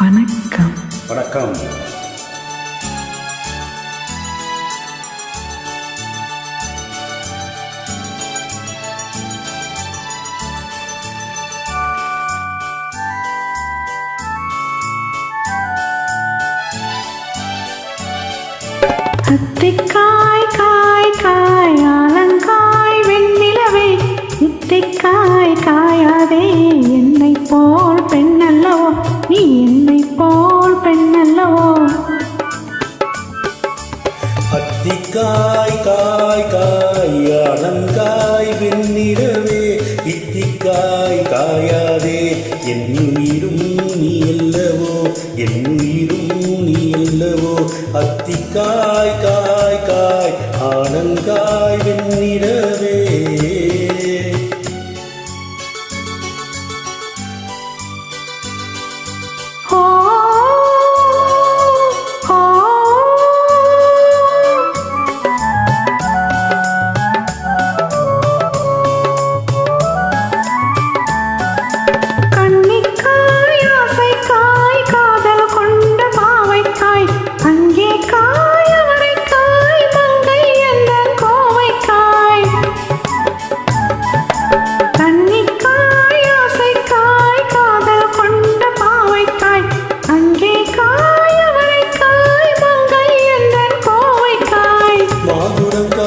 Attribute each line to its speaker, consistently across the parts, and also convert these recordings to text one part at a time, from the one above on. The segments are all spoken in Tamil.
Speaker 1: வணக்கம்.
Speaker 2: வணக்கம்.
Speaker 1: அத்திக்காய் காய் காய் ஆலங்காய் வெண்ணிலவே. இத்திக்காய் காயாதே என்னை போ
Speaker 2: அத்திக்காய் காய் காய் ஆனங்காய் வெண்ணிட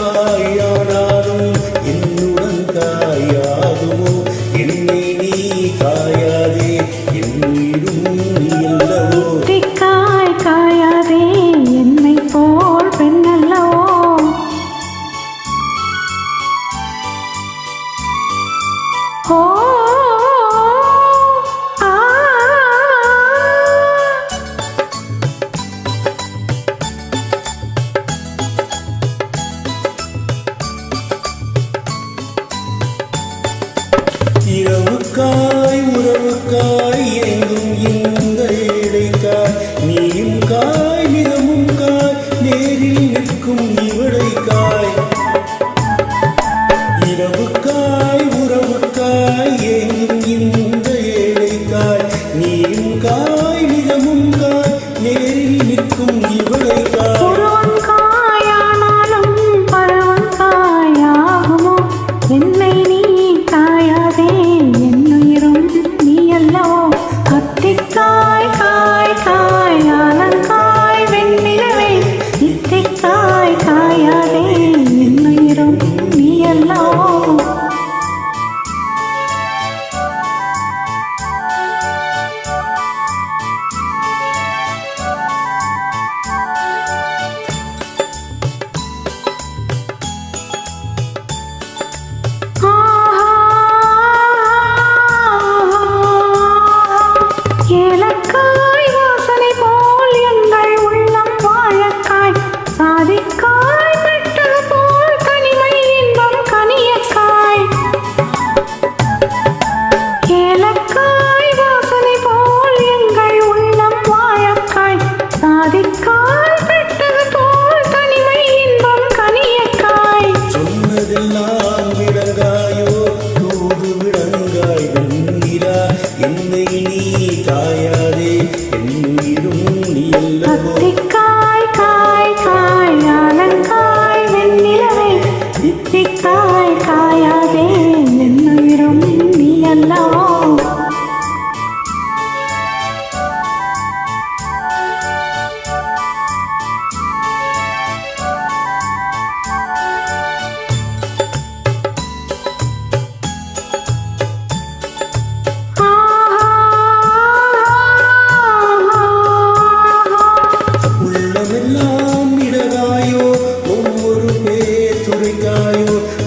Speaker 2: தாயானாலும் என்னுடன் தாயாகுமோ என்னை எனக்கு Hidayah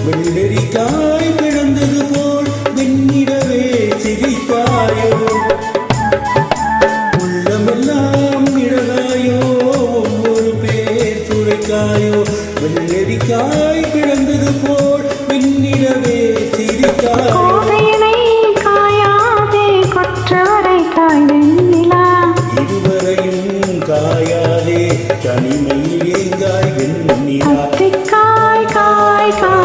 Speaker 2: வெள்ளரிக்காய் பிறந்தது போல் வெண்ணிடவே சிரித்தாயோ? உள்ளமெல்லாம் நிழலாயோ? ஒவ்வொரு பேர் துளைக்காயோ வெள்ளரிக்காய் பிறந்தது போல் வெண்ணிடவே சிரித்தாயோ?
Speaker 1: இருவரையும் காயாதே தனிமையில் எங்காய் வெண்ணிலா.
Speaker 2: காய் காய் காய்